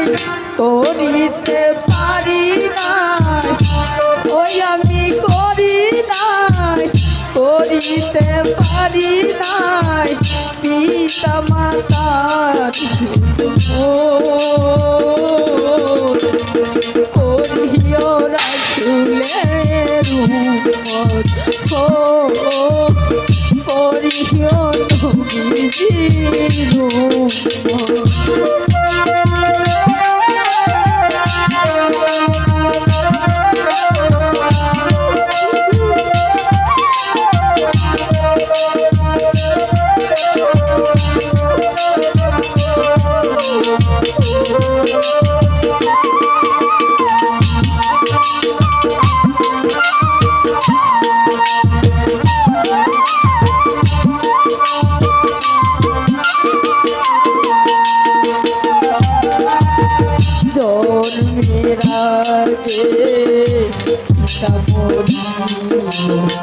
নাই করিতে পারি নাই। ওই আমি করি নাই, করিতে পারি নাই। পিতা মাতার করিও রাসুলের উম্মত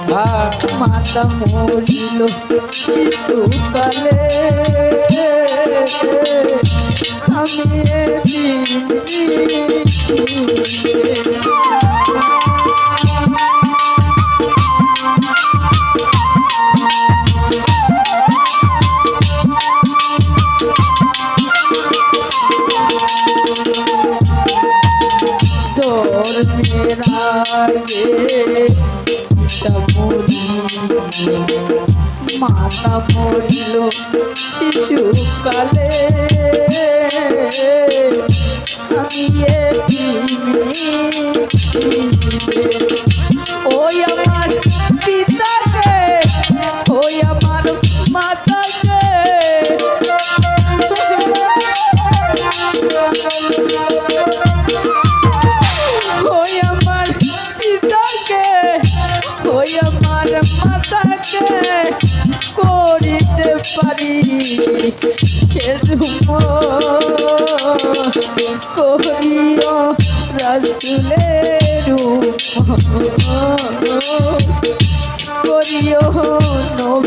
হ্যাঁ মাতা মরিল শিশুকালে আমি আগে পিতা মরিল মাতা মরিল শিশুকালে পারি। করিও রাসুলের করিও নবীর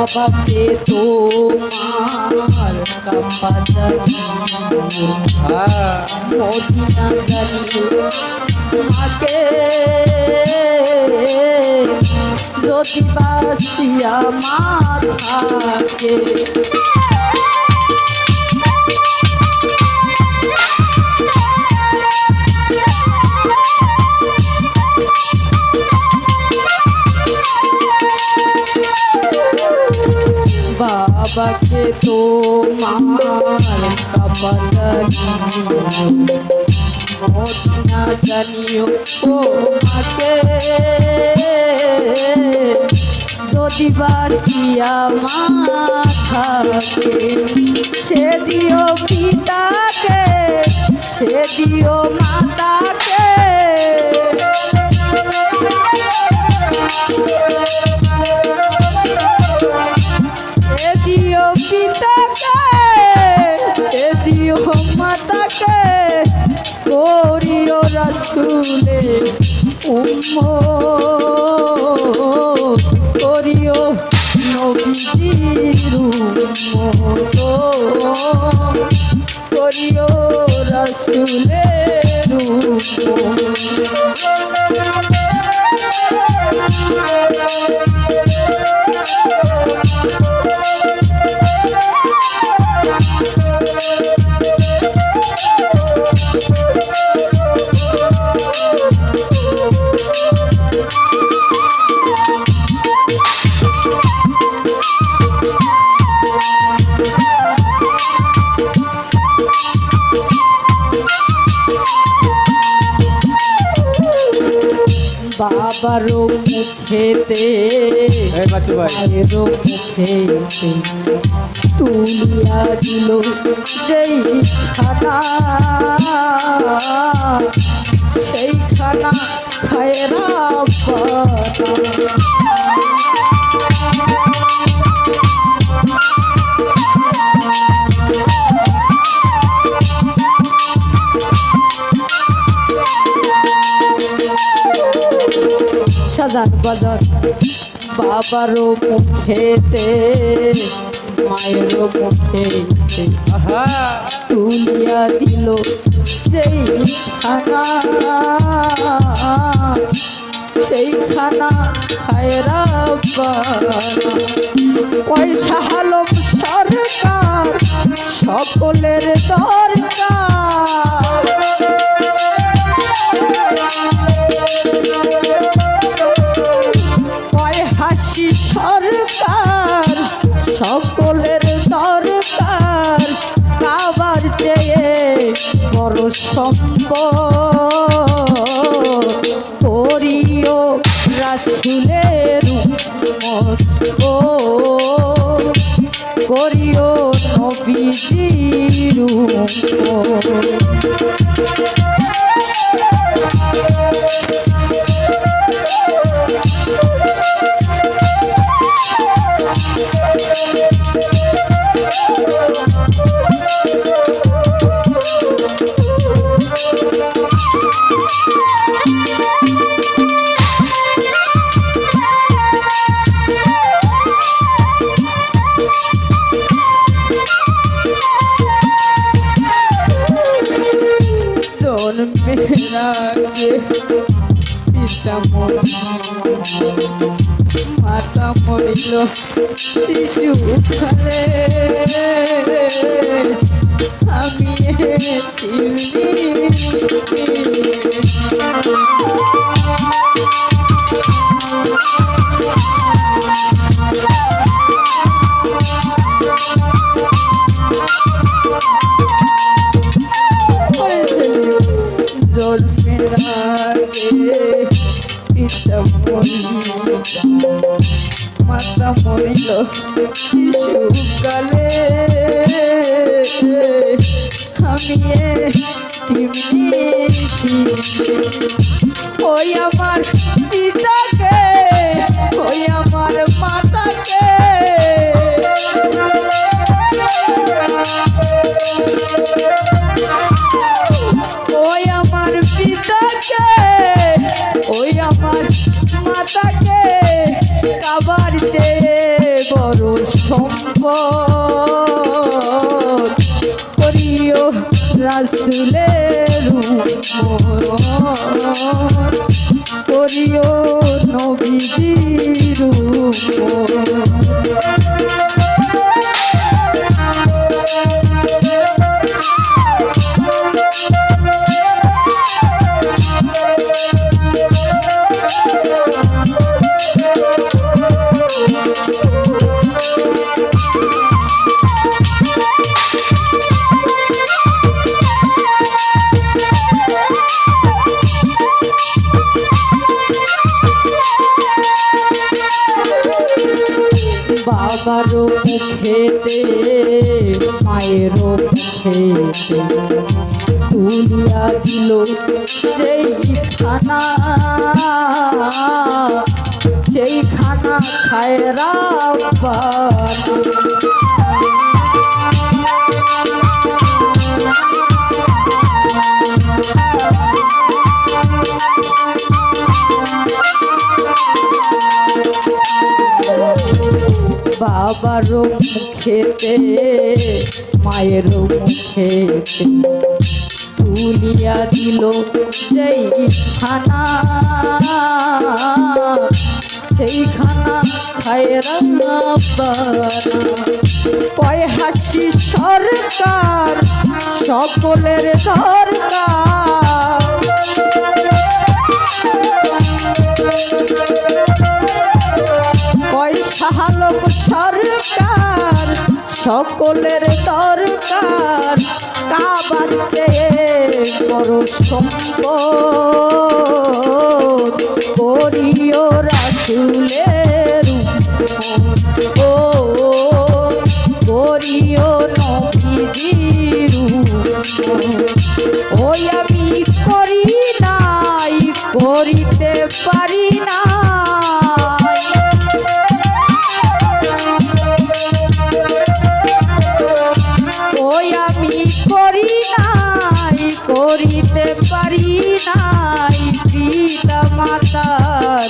বাবাকে তোমার কাপা হ্যাঁ মদিনা জানিও মাকে যদি বাসিয়া মাথাকে বাবাকে তোমার মদিনা জানিও ও মাকে যদি বাঁচিয়া মাথাকে সে দিও পিতাকে সে দিও বাবারও মুখেতে মায়েরও মুখেতে তুলিয়া দিল যেই খানা। সেই খানা খায়রা পানা সাজান বাজার। বাবারও মুখেতে মায়েরও মুখেতে আহা। তুলিয়া দিল সেই খানা। সেই খানা খায়রা পয়সা হালম সরকার সকলের দরকার। বড় সম্পদ করিও রাসুলের ও করিও নবীজির আগে পিতা মরিল মাতা মরিল শিশু কালে আমি জন্মের আমি এমনি ওই আমার পিতাকে বাবারও খেতে মায়েরও খেতে তুলিয়া দিল যেই খানা সেই খানা খায়রা বাবারও মুখেতে মায়েরও মুখেতে তুলিয়া দিল যেই খানা সেই খানা খায়রা হাসি সরকার, সকলের দরকার। সকলের দরকার কাবার চেয়ে বড় সম্পদ। করিও রাসুলের করিতে পারি নাই পিতা মাতার